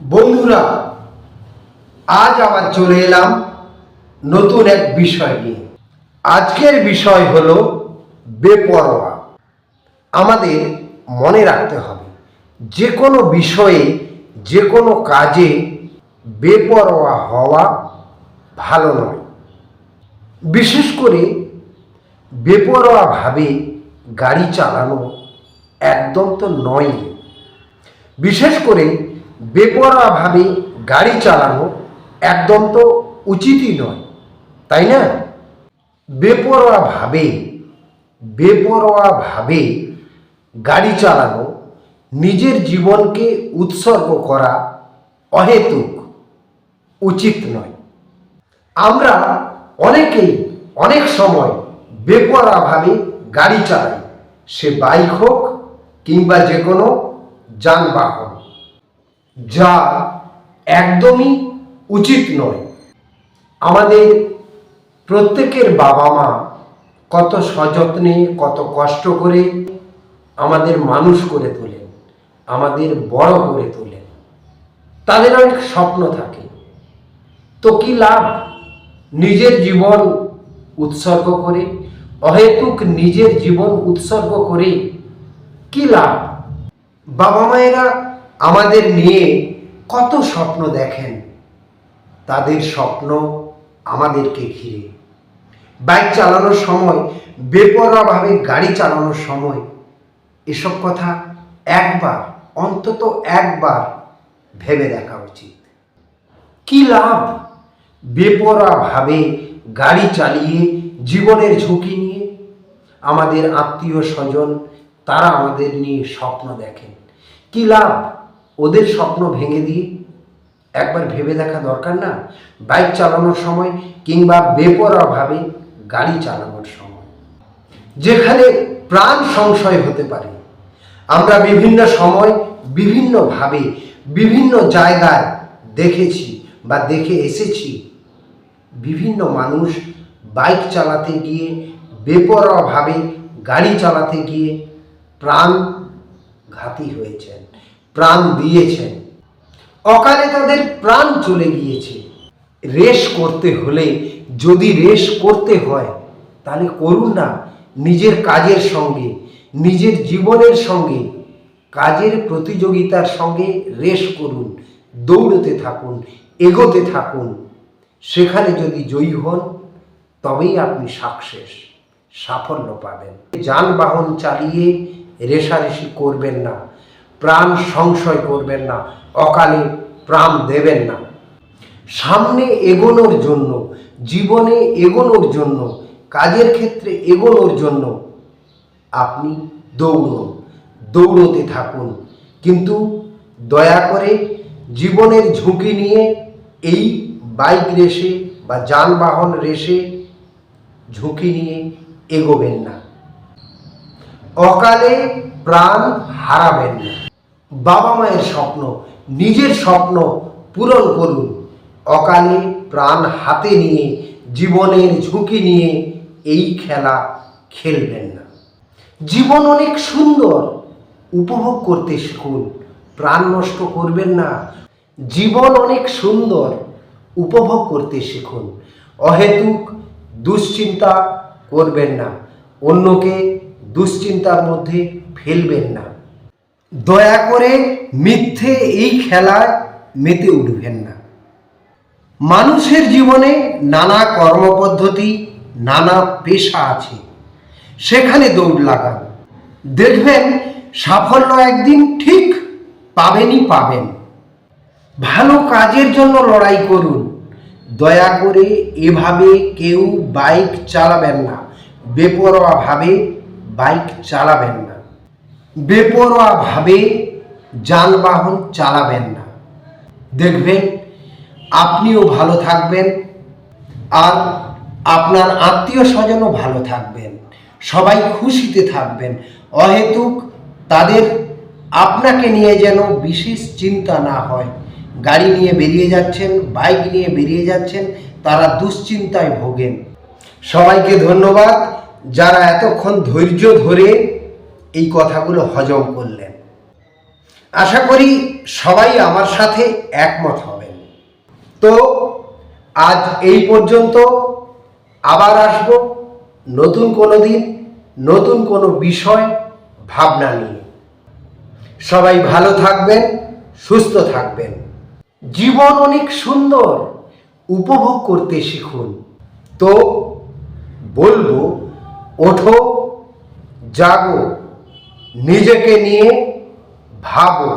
বন্ধুরা, আজ আবার চলে এলাম নতুন এক বিষয় নিয়ে। আজকের বিষয় হল বেপরোয়া। আমাদের মনে রাখতে হবে, যে কোনো বিষয়ে, যে কোনো কাজে বেপরোয়া হওয়া ভালো নয়। বিশেষ করে বেপরোয়াভাবে গাড়ি চালানো একদম তো নয় বিশেষ করে বেপরোয়াভাবে গাড়ি চালানো একদম তো উচিতই নয়, তাই না? বেপরোয়াভাবে বেপরোয়াভাবে গাড়ি চালানো নিজের জীবনকে উৎসর্গ করা অহেতুক, উচিত নয়। আমরা অনেকেই অনেক সময় বেপরোয়াভাবে গাড়ি চালাই, সে বাইক হোক কিংবা যে কোনো যানবাহন। যা একদমই উচিত নয়। আমাদের প্রত্যেকের বাবা মা কত সযত্নে, কত কষ্ট করে আমাদের মানুষ করে তোলেন, আমাদের বড় করে তোলেন। তাদের অনেক স্বপ্ন থাকে। তো কি লাভ? নিজের জীবন উৎসর্গ করে, অহেতুক নিজের জীবন উৎসর্গ করে কি লাভ? বাবা মায়েরা আমাদের নিয়ে কত স্বপ্ন দেখেন, তাদের স্বপ্ন আমাদেরকে ঘিরে। বাইক চালানোর সময়, বেপরোয়াভাবে গাড়ি চালানোর সময়, এসব কথা একবার, অন্তত একবার ভেবে দেখা উচিত। কি লাভ বেপরাভাবে গাড়ি চালিয়ে জীবনের ঝুঁকি নিয়ে? আমাদের আত্মীয় স্বজন, তারা আমাদের নিয়ে স্বপ্ন দেখেন। কি লাভ ওদের স্বপ্ন ভেঙে দিয়ে একবার ভেবে দেখা দরকার না। বাইক চালানোর সময় কিংবা বেপরোয়াভাবে গাড়ি চালানোর সময়। যেখানে প্রাণ সংশয় হতে পারে। আমরা বিভিন্ন সময় বিভিন্নভাবে বিভিন্ন জায়গায় দেখেছি বা দেখে এসেছি। বিভিন্ন মানুষ বাইক চালাতে গিয়ে বেপরোয়াভাবে গাড়ি চালাতে গিয়ে প্রাণ ঘাতি হয়েছেন। প্রাণ দিয়েছেন অকালে তাদের প্রাণ চলে গিয়েছে। রেস করতে হলে, যদি রেস করতে হয়, তাহলে করুন না, নিজের কাজের সঙ্গে, নিজের জীবনের সঙ্গে, কাজের প্রতিযোগিতার সঙ্গে রেস করুন, দৌড়তে থাকুন, এগোতে থাকুন। সেখানে যদি জয়ী হন, তবেই আপনি সাকসেস, সাফল্য পাবেন। যানবাহন চালিয়ে রেশারেশি করবেন না। প্রাণ সংশয় করবেন না, অকালে প্রাণ দেবেন না। সামনে এগোনোর জন্য, জীবনে এগোনোর জন্য, কাজের ক্ষেত্রে এগোনোর জন্য আপনি দৌড়ুন, দৌড়তে থাকুন। কিন্তু দয়া করে জীবনের ঝুঁকি নিয়ে এই বাইক রেসে বা যানবাহন রেসে ঝুঁকি নিয়ে এগোবেন না। অকালে প্রাণ হারাবেন না। বাবা মায়ের স্বপ্ন, নিজের স্বপ্ন পূরণ করুন। অকালে প্রাণ হাতে নিয়ে, জীবনের ঝুঁকি নিয়ে এই খেলা খেলবেন না। জীবন অনেক সুন্দর, উপভোগ করতে শিখুন। প্রাণ নষ্ট করবেন না। জীবন অনেক সুন্দর, উপভোগ করতে শিখুন। অহেতুক দুশ্চিন্তা করবেন না। অন্যকে দুশ্চিন্তার মধ্যে ফেলবেন না। দয়া করে মিথ্যে এই খেলায় মেতে উঠবেন না। মানুষের জীবনে নানা কর্মপদ্ধতি, নানা পেশা আছে। সেখানে দৌড় লাগান। দেখবেন সাফল্য একদিন ঠিক পাবেনই পাবেন। ভালো কাজের জন্য লড়াই করুন। দয়া করে এভাবে কেউ বাইক চালাবেন না। বেপরোয়াভাবে বাইক চালাবেন না। বেপরোয়াভাবে যানবাহন চালাবেন না। দেখবেন, আপনিও ভালো থাকবেন আর আপনার আত্মীয় স্বজনও ভালো থাকবেন। সবাই খুশিতে থাকবেন। অহেতুক তাদের আপনাকে নিয়ে যেন বিশেষ চিন্তা না হয়। গাড়ি নিয়ে বেরিয়ে যাচ্ছেন, বাইক নিয়ে বেরিয়ে যাচ্ছেন, তারা দুশ্চিন্তায় ভোগেন। সবাইকে ধন্যবাদ। যারা এতক্ষণ ধৈর্য ধরে এই কথাগুলো হজম করলেন। আশা করি সবাই আমার সাথে একমত হবেন। তো আজ এই পর্যন্ত আবার আসব নতুন কোনো দিন, নতুন কোনো বিষয়, ভাবনা নিয়ে। সবাই ভালো থাকবেন, সুস্থ থাকবেন। জীবন অনেক সুন্দর, উপভোগ করতে শিখুন। তো বলব, ওঠো, জাগো। নিজেকে নিয়ে ভাবো